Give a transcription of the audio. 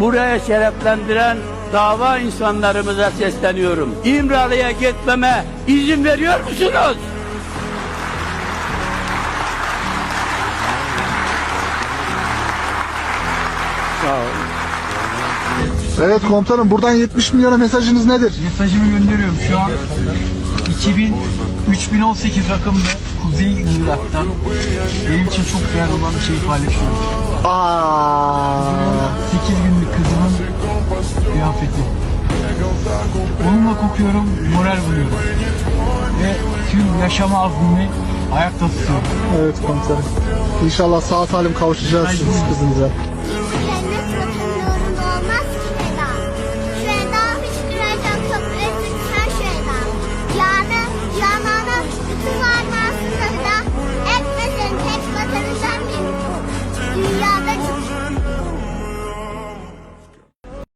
buraya şereflendiren dava insanlarımıza sesleniyorum. İmralı'ya gitmeme izin veriyor musunuz? Evet komutanım buradan 70 milyona mesajınız nedir? Mesajımı gönderiyorum şu an 2000 3018 rakımlı Kuzey Irak'tan benim için çok değerli olan bir şeyi paylaşıyorum. Aa, Onunla kokuyorum, moral buluyorum. Ve tüm yaşama azmimi ayakta tutuyorum. evet komutanım. İnşallah sağ salim kavuşacağız kızınıza.